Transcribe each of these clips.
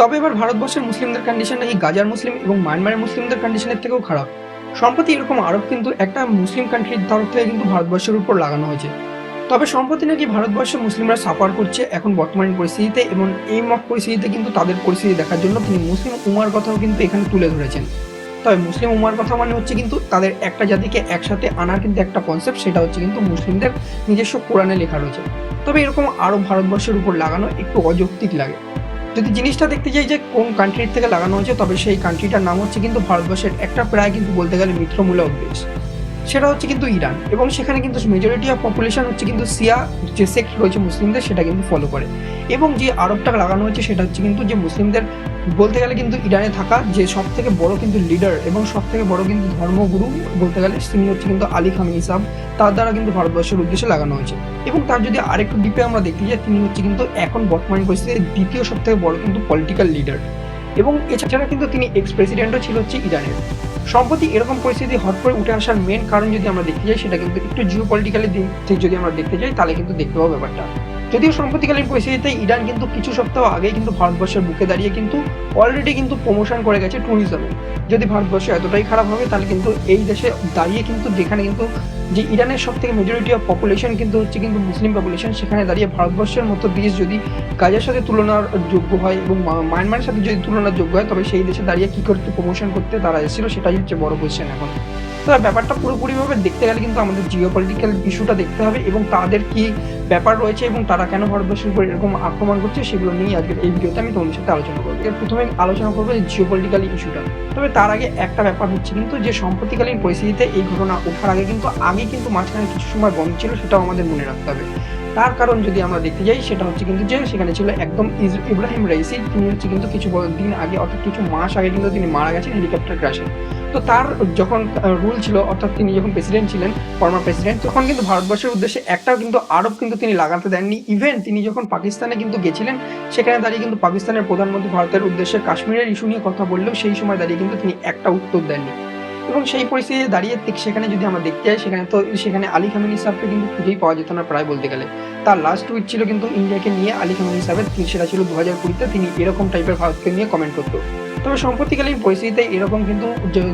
তবে এবার ভারতবর্ষের মুসলিমদের কন্ডিশন এই গাজার মুসলিম এবং মায়ানমারের মুসলিমদের কন্ডিশনের থেকেও খারাপ। সম্প্রতি এরকম আরোপ কিন্তু একটা মুসলিম কান্ট্রির তরফ থেকে কিন্তু ভারতবর্ষের উপর লাগানো হয়েছে। তবে সম্প্রতি নাকি ভারতবর্ষে মুসলিমরা সাফার করছে এখন বর্তমান পরিস্থিতিতে এবং এই মক পরিস্থিতিতে কিন্তু তাদের পরিস্থিতি দেখার জন্য তিনি মুসলিম উমার কথাও কিন্তু এখানে তুলে ধরেছেন। তবে মুসলিম উমার কথা মানে হচ্ছে কিন্তু তাদের একটা জাতিকে একসাথে আনার কিন্তু একটা কনসেপ্ট সেটা হচ্ছে কিন্তু মুসলিমদের নিজস্ব কোরআনে লেখা রয়েছে। তবে এরকম আরও ভারতবর্ষের উপর লাগানো একটু অযৌক্তিক লাগে। যদি জিনিসটা দেখতে চাই যে কোন কান্ট্রির থেকে লাগানো হয়েছে, তবে সেই কান্ট্রিটার নাম হচ্ছে কিন্তু ভারতবর্ষের একটা প্রায় কিন্তু বলতে গেলে মিত্রমূলক দেশ। সেটা হচ্ছে কিন্তু ইরান এবং সেখানে কিন্তু মেজরিটি অফ পপুলেশন হচ্ছে কিন্তু সিয়া যে সেক্ট রয়েছে মুসলিমদের সেটা কিন্তু ফলো করে। এবং যে আরবটা লাগানো হয়েছে সেটা হচ্ছে কিন্তু যে মুসলিমদের বলতে গেলে কিন্তু ইরানে থাকা যে সব থেকে বড় কিন্তু লিডার এবং সব থেকে বড় কিন্তু ধর্মগুরু বলতে গেলে তিনি হচ্ছে কিন্তু আলী খামিনি সাহেব তার দ্বারা কিন্তু ভারতবর্ষের উদ্দেশ্যে লাগানো হয়েছে। এবং তার যদি আরেকটু ডিপে আমরা দেখি যাই তিনি হচ্ছে কিন্তু এখন বর্তমান পরিস্থিতিতে দ্বিতীয় সব থেকে বড় কিন্তু পলিটিক্যাল লিডার এবং এছাড়া কিন্তু তিনি এক্স প্রেসিডেন্টও ছিল হচ্ছে ইরানের। সম্প্রতি এরকম পরিস্থিতি হট করে উঠে আসার মেন কারণ যদি আমরা দেখতে যাই, সেটা কিন্তু একটু জিও পলিটিক্যালি দিক থেকে যদি আমরা দেখতে যাই, তাহলে কিন্তু দেখতে পাবো ব্যাপারটা। যদিও সম্প্রতিকালীন পরিস্থিতিতে ইরান কিন্তু কিছু সপ্তাহ আগেই কিন্তু ভারতবর্ষের বুকে দাঁড়িয়ে কিন্তু অলরেডি কিন্তু প্রমোশন করে গেছে ট্যুরিজমে যদি ভারতবর্ষ এতটাই খারাপ হবে, তাহলে কিন্তু এই দেশে দাঁড়িয়ে কিন্তু যেখানে কিন্তু যে ইরানের সব থেকে মেজরিটি অফ পপুলেশন কিন্তু হচ্ছে কিন্তু মুসলিম পপুলেশন সেখানে দাঁড়িয়ে ভারতবর্ষের মতো দেশ যদি কাজের সাথে তুলনার যোগ্য হয় এবং মায়ানমারের সাথে যদি তুলনার যোগ্য হয়, তবে সেই দেশে দাঁড়িয়ে কী করতে প্রমোশন করতে তারা এসেছিল সেটাই হচ্ছে বড় কোয়েশ্চেন এখন। তো ব্যাপারটা পুরোপুরিভাবে দেখতে গেলে কিন্তু আমাদের জিও পলিটিক্যাল ইস্যুটা দেখতে হবে এবং তাদের কি ব্যাপার রয়েছে এবং তারা কেন ভারতবর্ষের উপর এরকম আক্রমণ করছে সেগুলো নিয়ে আজকের এই ভিডিওতে আমি তোমাদের সাথে আলোচনা করব। এর প্রথমে আলোচনা করব যে জিও পলিটিক্যাল ইস্যুটা তবে তার আগে একটা ব্যাপার হচ্ছে কিন্তু যে সম্প্রতিকালীন পরিস্থিতিতে এই ঘটনা ওঠার আগে কিন্তু আগে কিন্তু মাঝখানে কিছু সময় বন্ধ ছিল সেটাও আমাদের মনে রাখতে হবে। তার কারণ যদি আমরা দেখতে যাই, সেটা হচ্ছে কিন্তু যে সেখানে ছিল একদম ইব্রাহিম রাইসি, তিনি হচ্ছে কিন্তু কিছু দিন আগে, অর্থাৎ কিছু মাস আগে কিন্তু তিনি মারা গেছেন হেলিকপ্টার ক্র্যাশে তো তার যখন রুল ছিল, অর্থাৎ তিনি যখন প্রেসিডেন্ট ছিলেন ফর্মার প্রেসিডেন্ট তখন কিন্তু ভারতবর্ষের উদ্দেশ্যে একটাও কিন্তু আরব কিন্তু তিনি লাগাতে দেননি। ইভেন তিনি যখন পাকিস্তানে কিন্তু গেছিলেন, সেখানে দাঁড়িয়ে কিন্তু পাকিস্তানের প্রধানমন্ত্রী ভারতের উদ্দেশ্যে কাশ্মীরের ইস্যু নিয়ে কথা বললেও সেই সময় দাঁড়িয়ে কিন্তু তিনি একটা উত্তর দেননি। এবং সেই পরিস্থিতিতে দাঁড়িয়ে ঠিক সেখানে যদি আমরা দেখতে যাই, সেখানে তো সেখানে আলী খামিনী সাহেবকে কিন্তু খুঁজেই পাওয়া যেত না প্রায় বলতে গেলে। তার লাস্ট টুইট ছিল কিন্তু ইন্ডিয়াকে নিয়ে আলী খামিনী সাহেবের সেটা ছিল দু হাজার কুড়িতে। তিনি এরকম টাইপের ভারতকে নিয়ে কমেন্ট করতো। তবে সম্প্রতিকালীন পরিস্থিতিতে এরকম কিন্তু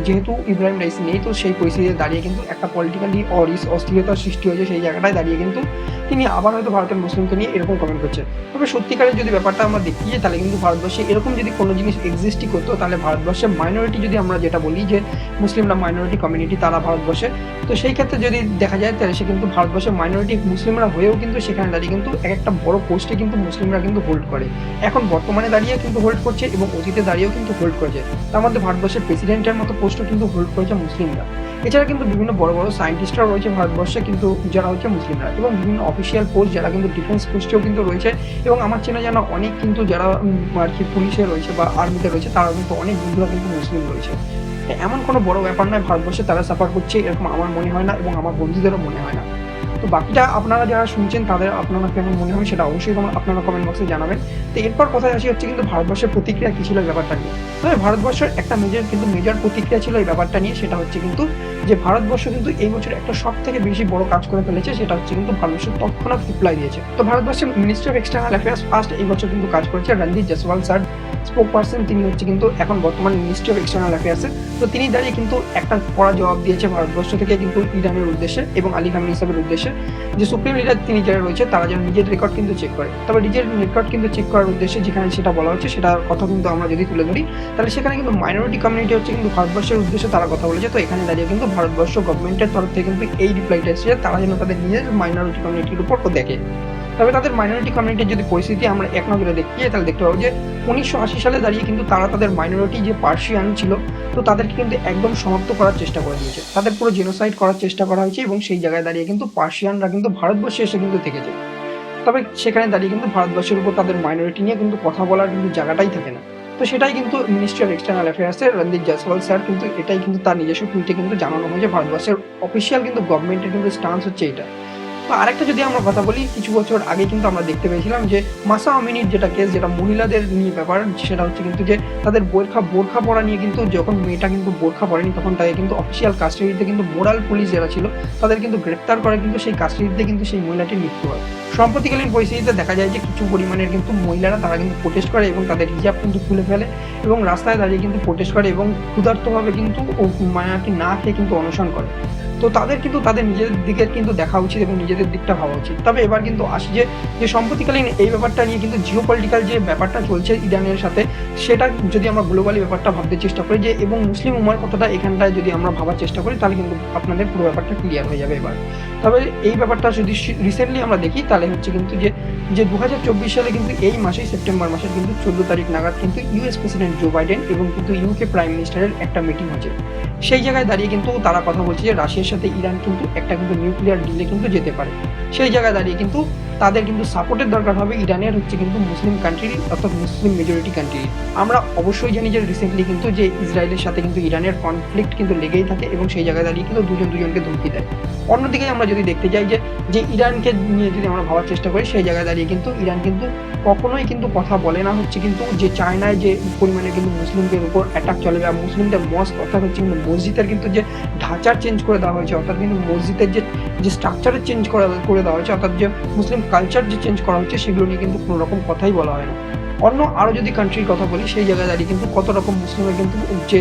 যেহেতু ইব্রাহিম রাইসি নেই, তো সেই পরিস্থিতিতে দাঁড়িয়ে কিন্তু একটা পলিটিক্যালি অরিস অস্থিরতার সৃষ্টি হয়েছে সেই জায়গাটায় দাঁড়িয়ে কিন্তু তিনি আবার হয়তো ভারতের মুসলিমকে নিয়ে এরকম কমেন্ট করছে তবে সত্যিকারের যদি ব্যাপারটা আমরা দেখি যে তাহলে কিন্তু ভারতবর্ষে এরকম যদি কোনো জিনিস এক্সিস্টই করতো, তাহলে ভারতবর্ষের মাইনরিটি যদি আমরা যেটা বলি যে মুসলিমরা মাইনরিটি কমিউনিটি তারা ভারতবর্ষে, তো সেই ক্ষেত্রে যদি দেখা যায় তাহলে সে কিন্তু ভারতবর্ষের মাইনরিটি মুসলিমরা হয়েও কিন্তু সেখানে দাঁড়িয়ে কিন্তু এক একটা বড় পোস্টে কিন্তু মুসলিমরা কিন্তু হোল্ড করে। এখন বর্তমানে দাঁড়িয়ে কিন্তু হোল্ড করছে এবং অতীতে দাঁড়িয়েও কিন্তু হোল্ড করছে। তার মধ্যে ভারতবর্ষের প্রেসিডেন্টের মতো পোস্টও কিন্তু হোল্ড করেছে মুসলিমরা। এছাড়া কিন্তু বিভিন্ন বড় বড় সায়েন্টিস্টরা রয়েছে ভারতবর্ষে, কিন্তু যারা হচ্ছে মুসলিমরা এবং বিভিন্ন অফিসিয়াল পোস্ট যারা কিন্তু ডিফেন্স পোস্টেও কিন্তু রয়েছে এবং আমার চেনা জানা অনেক কিন্তু যারা আর কি পুলিশে রয়েছে বা আর্মিতে রয়েছে তারা কিন্তু অনেক বন্ধুরা কিন্তু মুসলিম রয়েছে। এমন কোনো বড় ব্যাপার নয় ভারতবর্ষে তারা সাফার করছে, এরকম আমার মনে হয় না এবং আমার বন্ধুদেরও মনে হয় না। তো বাকিটা আপনারা যারা শুনছেন, তাদের আপনারা কেমন মনে হয় সেটা অবশ্যই আপনারা কমেন্ট বক্সে জানাবেন। তো এরপর কথায় আসি হচ্ছে কিন্তু ভারতবর্ষের প্রতিক্রিয়া কী ছিল ব্যাপারটা নিয়ে। তবে ভারতবর্ষের একটা মেজর কিন্তু মেজর প্রতিক্রিয়া ছিল এই ব্যাপারটা নিয়ে, সেটা হচ্ছে কিন্তু যে ভারতবর্ষ কিন্তু এই বছর একটা সব থেকে বেশি বড় কাজ করে ফেলেছে, সেটা হচ্ছে কিন্তু ভারতবর্ষ তৎক্ষণাৎ রিপ্লাই দিয়েছে। তো ভারতবর্ষের ministry of external affairs first এই বছর কিন্তু কাজ করেছে Randeep Jaiswal sir spokesperson তিনি হচ্ছে কিন্তু এখন বর্তমান মিনিস্ট্রি অফ এক্সটার্নাল অ্যাফেয়ার্সে তো তিনি দাঁড়িয়ে কিন্তু একটা কড়া জবাব দিয়েছে ভারতবর্ষ থেকে কিন্তু ইরানের উদ্দেশ্যে এবং আলী খামিনী সাহেবের উদ্দেশ্যে। যে সুপ্রিম লিডার তিনি যারা রয়েছে, তারা যেন নিজের রেকর্ড কিন্তু চেক করে। তবে নিজের রেকর্ড কিন্তু চেক করার উদ্দেশ্যে যেখানে সেটা বলা হচ্ছে, সেটার কথা কিন্তু আমরা যদি তুলে ধরি, তাহলে সেখানে কিন্তু মাইনরিটি কমিউনিটি হচ্ছে কিন্তু ভারতবর্ষের উদ্দেশ্যে তারা কথা বলেছে। তো এখানে দাঁড়িয়ে কিন্তু ভারতবর্ষ গভর্নমেন্টের তরফ থেকে কিন্তু এই রিপ্লাইটা এসেছে তারা যেন তাদের নিজের মাইনরিটি কমিউনিটির উপর দেখে। তবে তাদের মাইনরিটি কমিউনিটির যদি পরিস্থিতি আমরা এক নজরে দেখি তাহলে দেখতে পাবো যে উনিশশো আশি সালে দাঁড়িয়ে কিন্তু তারা তাদের মাইনরিটি যে পার্সিয়ান ছিল, তো তাদেরকে কিন্তু একদম সমাপ্ত করার চেষ্টা করে দিয়েছে। তাদের পুরো জেনোসাইড করার চেষ্টা করা হয়েছে এবং সেই জায়গায় দাঁড়িয়ে কিন্তু পার্সিয়ানরা কিন্তু ভারতবর্ষে এসে কিন্তু থেকেছে। তবে সেখানে দাঁড়িয়ে কিন্তু ভারতবর্ষের উপর তাদের মাইনরিটি নিয়ে কিন্তু কথা বলার কিন্তু জায়গাটাই থাকে না। তো সেটাই কিন্তু মিনিস্ট্রি অফ এক্সটার্নাল অ্যাফেয়ার্সের রণদীপ জয়সওয়াল স্যার কিন্তু এটাই কিন্তু তার নিজস্ব টুইটে কিন্তু জানানো হয়েছে ভারতবর্ষের অফিসিয়াল কিন্তু গভর্নমেন্টের কিন্তু স্টান্স হচ্ছে এটা। তো আরেকটা যদি আমরা কথা বলি, কিছু বছর আগে কিন্তু আমরা দেখতে পেয়েছিলাম যে মাসা আমিনীর যেটা কেস যেটা মহিলাদের নিয়ে ব্যাপার, সেটা হচ্ছে কিন্তু যে তাদের বোরখা বোরখা পরা নিয়ে কিন্তু যখন মেয়েটা কিন্তু বোরখা পরেনি, তখন তাকে কিন্তু অফিসিয়াল কাস্টাডিতে কিন্তু মোরাল পুলিশ যারা ছিল, তাদের কিন্তু গ্রেপ্তার করে কিন্তু সেই কাস্টাডিতে কিন্তু সেই মহিলাটির মৃত্যু হয়। সম্প্রতিকালীন পরিস্থিতিতে দেখা যায় যে কিছু পরিমাণের কিন্তু মহিলারা তারা কিন্তু প্রোটেস্ট করে এবং তাদের হিজাব কিন্তু খুলে ফেলে এবং রাস্তায় দাঁড়িয়ে কিন্তু প্রোটেস্ট করে এবং ক্ষুধার্তভাবে কিন্তু ও মায়াকে না খেয়ে কিন্তু অনশন করে। তো তাদের কিন্তু তাদের নিজেদের দিকের কিন্তু দেখা উচিত এবং নিজেদের দিকটা ভাবা উচিত। তবে এবার কিন্তু আসি যে যে সম্প্রতিকালীন এই ব্যাপারটা নিয়ে কিন্তু জিও পলিটিক্যাল যে ব্যাপারটা চলছে ইরানের সাথে, সেটা যদি আমরা গ্লোবালি ব্যাপারটা ভাবতে চেষ্টা করি যে, এবং মুসলিম উমার কথাটা এখানটায় যদি আমরা ভাবার চেষ্টা করি, তাহলে কিন্তু আপনাদের পুরো ব্যাপারটা ক্লিয়ার হয়ে যাবে এবার। তবে এই ব্যাপারটা যদি রিসেন্টলি আমরা দেখি, তাহলে হচ্ছে কিন্তু যে যে দু হাজার চব্বিশ সালে কিন্তু এই মাসেই সেপ্টেম্বর মাসের কিন্তু চোদ্দ তারিখ নাগাদ কিন্তু ইউএস প্রেসিডেন্ট জো বাইডেন এবং কিন্তু ইউকে প্রাইম মিনিস্টারের একটা মিটিং হচ্ছে সেই জায়গায় দাঁড়িয়ে কিন্তু তারা কথা বলছে যে, রাশিয়ার সাথে ইরান কিন্তু একটা কিন্তু নিউক্লিয়ার ডিলে কিন্তু যেতে পারে। সেই জায়গায় দাঁড়িয়ে কিন্তু তাদের কিন্তু সাপোর্টের দরকার হবে ইরানের হচ্ছে কিন্তু মুসলিম কান্ট্রির অর্থাৎ মুসলিম মেজরিটি কান্ট্রির আমরা অবশ্যই জানি যে রিসেন্টলি কিন্তু যে ইসরায়েলের সাথে কিন্তু ইরানের কনফ্লিক্ট কিন্তু লেগেই থাকে এবং সেই জায়গায় দাঁড়িয়ে কিন্তু দুজন দুজনকে ধমকি দেয়। অন্যদিকে আমরা যদি দেখতে যাই যে যে ইরানকে নিয়ে যদি আমরা ভাবার চেষ্টা করে, সেই জায়গায় দাঁড়িয়ে কিন্তু ইরান কিন্তু কখনোই কিন্তু কথা বলে না। হচ্ছে কিন্তু যে চায়নায় যে পরিমাণে কিন্তু মুসলিমদের উপর অ্যাটাক চলে বা মুসলিমদের মস্ক অর্থাৎ হচ্ছে কিন্তু মসজিদের কিন্তু যে ঢাঁচার চেঞ্জ করে দেওয়া হয়েছে, অর্থাৎ কিন্তু মসজিদের যে যে স্ট্রাকচারের চেঞ্জ করা, করে দেওয়া হয়েছে, অর্থাৎ যে মুসলিম কালচার যে চেঞ্জ করা হচ্ছে, সেগুলো নিয়ে কিন্তু কোনো রকম কথাই বলা হয় না। অন্য আরও যদি কান্ট্রির কথা বলি, সেই জায়গায় দাঁড়িয়ে কিন্তু কত রকম মুসলিমের কিন্তু যে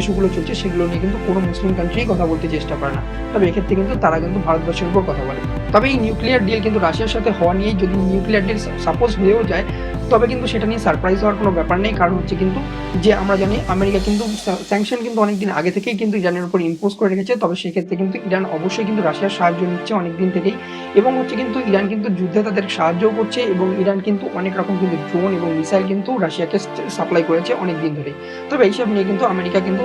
ইস্যুগুলো চলছে, সেগুলো নিয়ে কিন্তু কোনো মুসলিম কান্ট্রি কথা বলতে চেষ্টা করে না। তবে এক্ষেত্রে কিন্তু তারা কিন্তু ভারতবর্ষের উপর কথা বলে। তবে এই নিউক্লিয়ার ডিল কিন্তু রাশিয়ার সাথে হওয়া নিয়েই যদি নিউক্লিয়ার ডিল সাপোজ হয়েও যায় তবে কিন্তু সেটা নিয়ে সারপ্রাইজ হওয়ার কোনো ব্যাপার নেই, কারণ হচ্ছে কিন্তু যে আমরা জানি আমেরিকা কিন্তু স্যাংশন কিন্তু অনেকদিন আগে থেকেই কিন্তু ইরানের উপর ইম্পোজ করে রেখেছে, তবে সেক্ষেত্রে কিন্তু ইরান অবশ্যই কিন্তু রাশিয়ার সাহায্য নিচ্ছে অনেক দিন থেকেই এবং হচ্ছে কিন্তু ইরান কিন্তু যুদ্ধে তাদের সাহায্যও করছে এবং ইরান কিন্তু অনেক রকম কিন্তু ড্রোন এবং মিসাইল কিন্তু রাশিয়াকে সাপ্লাই করেছে অনেক দিন ধরেই। তবে এইসব নিয়ে কিন্তু আমেরিকা কিন্তু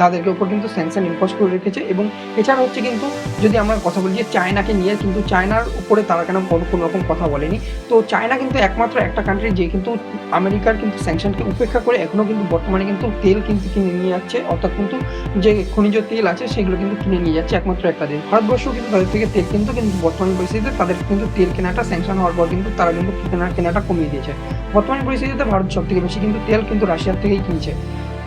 তাদেরকে উপর কিন্তু স্যাংশন ইম্পোজ করে রেখেছে এবং এছাড়া হচ্ছে কিন্তু যদি আমরা কথা বলি যে চায়নাকে নিয়ে কিন্তু চায়নার উপরে তারা কোনো কোনো রকম কথা বলেনি, তো চায়না কিন্তু একমাত্র একটা কান্ট্রি যে কিন্তু আমেরিকার কিন্তু স্যাংশনকে উপেক্ষা করে এখনও কিন্তু বর্তমানে কিন্তু তেল কিন্তু কিনে নিয়ে যাচ্ছে। অর্থাৎ কিন্তু যে খনিজ তেল আছে, সেগুলো কিন্তু কিনে নিয়ে যাচ্ছে একমাত্র একটা দেশ। ভারতবর্ষ কিন্তু তাদের থেকে তেল কিন্তু কিন্তু বর্তমান পরিস্থিতিতে তাদের কিন্তু তেল কেনাটা স্যাংশন হওয়ার পর কিন্তু তারা কিন্তু কেনা কেনাটা কমিয়ে দিয়েছে। বর্তমান পরিস্থিতিতে ভারত সব থেকে বেশি কিন্তু তেল কিন্তু রাশিয়ার থেকেই কিনছে।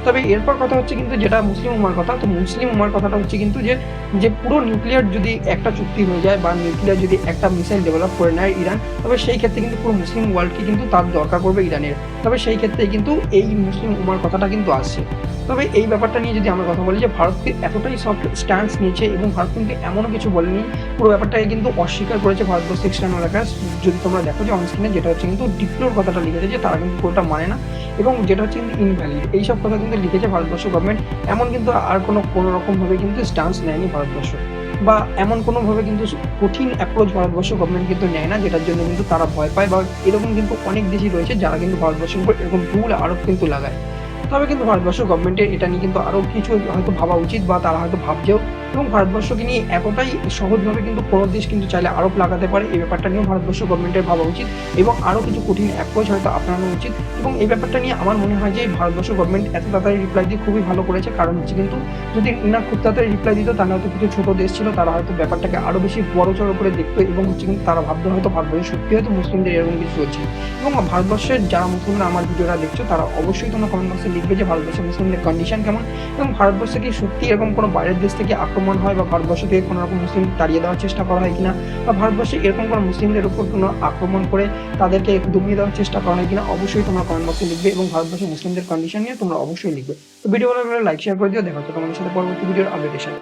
তবে এরপর কথা হচ্ছে কিন্তু যেটা মুসলিম উমার কথা, তো মুসলিম উমার কথাটা হচ্ছে কিন্তু যে যে পুরো নিউক্লিয়ার যদি একটা চুক্তি হয়ে যায় বা নিউক্লিয়ার যদি একটা মিসাইল ডেভেলপ করে নেয় ইরান, তবে সেই ক্ষেত্রে কিন্তু পুরো মুসলিম ওয়ার্ল্ডকে কিন্তু তার দরকার পড়বে ইরানের। তবে সেই ক্ষেত্রে কিন্তু এই মুসলিম উমার কথাটা কিন্তু আসছে। তবে এই ব্যাপারটা নিয়ে যদি আমরা কথা বলি যে ভারতকে এতটাই সফট স্ট্যান্স নিয়েছে এবং ভারত কিন্তু এমনও কিছু বলেনি, পুরো ব্যাপারটাকে কিন্তু অস্বীকার করেছে ভারতবর্ষ এক্সটার্নাল এলাকায় যদি তোমরা দেখো যে অনস্ক্রিনে যেটা হচ্ছে কিন্তু ডিপ্লোর কথাটা লিখেছে যে, তারা কিন্তু পুরোটা মানে না। এবং যেটা হচ্ছে কিন্তু ইনভ্যালিড এইসব কথা কিন্তু লিখেছে ভারতবর্ষ গভর্নমেন্ট এমন কিন্তু আর কোনো কোনো রকমভাবে কিন্তু স্টান্স নেয়নি ভারতবর্ষ। বা এমন কোনোভাবে কিন্তু কঠিন অ্যাপ্রোচ ভারতবর্ষ গভর্নমেন্ট কিন্তু নেয় না, যেটার জন্য কিন্তু তারা ভয় পায়, বা এরকম কিন্তু অনেক দেশই রয়েছে যারা কিন্তু ভারতবর্ষের উপর এরকম ভুল আরোপ কিন্তু লাগায়। তবে কিন্তু ভারতবর্ষ গভর্নমেন্টের এটা নিয়ে কিন্তু আরও কিছু হয়তো ভাবা উচিত বা তারা হয়তো ভাবছেও। এবং ভারতবর্ষকে নিয়ে এতটাই সহজভাবে কিন্তু কোনো দেশ কিন্তু চাইলে আরোপ লাগাতে পারে, এই ব্যাপারটা নিয়েও ভারতবর্ষ গভর্নমেন্টের ভাবা উচিত এবং আরও কিছু কঠিন অ্যাপ্রোচ হয়তো আপনানো উচিত। এবং এই ব্যাপারটা নিয়ে আমার মনে হয় যে ভারতবর্ষ গভর্নমেন্ট এত তাড়াতাড়ি রিপ্লাই দিয়ে খুবই ভালো করেছে। কারণ হচ্ছে কিন্তু যদি না খুব তাড়াতাড়ি রিপ্লাই দিত, তাহলে হয়তো কিছু ছোটো দেশ ছিল, তারা হয়তো ব্যাপারটাকে আরও বেশি বড় চড়ো করে দেখতো এবং হচ্ছে কিন্তু তারা ভাবতো হয়তো ভারতবর্ষে সত্যি হয়তো মুসলিমদের এরকম কিছু হচ্ছে। এবং ভারতবর্ষের যারা মুসলিমরা আমার ভিডিওটা দেখছ, তারা অবশ্যই তোমরা কমেন্ট বক্সে লিখবে যে ভারতবর্ষের মুসলিমদের কন্ডিশন কেমন এবং ভারতবর্ষে কি সত্যি এরকম কোনো বাইরের দেশ থেকে আক্রমণ হয় বা ভারতবর্ষ থেকে কোনো রকম মুসলিম তাড়িয়ে দেওয়ার চেষ্টা করা হয় কিনা? বা ভারতবর্ষে এরকম কোনো মুসলিমদের উপর কোনো আক্রমণ করে তাদেরকে ডুবিয়ে দেওয়ার চেষ্টা করা হয় কিনা? অবশ্যই তোমরা কমেন্ট বক্সে লিখবে এবং ভারতবর্ষের মুসলিমদের কন্ডিশন নিয়ে তোমরা অবশ্যই লিখবে। তো ভিডিও ভালো লাগলে লাইক শেয়ার করে দিও। দেখা হচ্ছে তোমাদের সাথে পরবর্তী ভিডিওর আপডেটেশন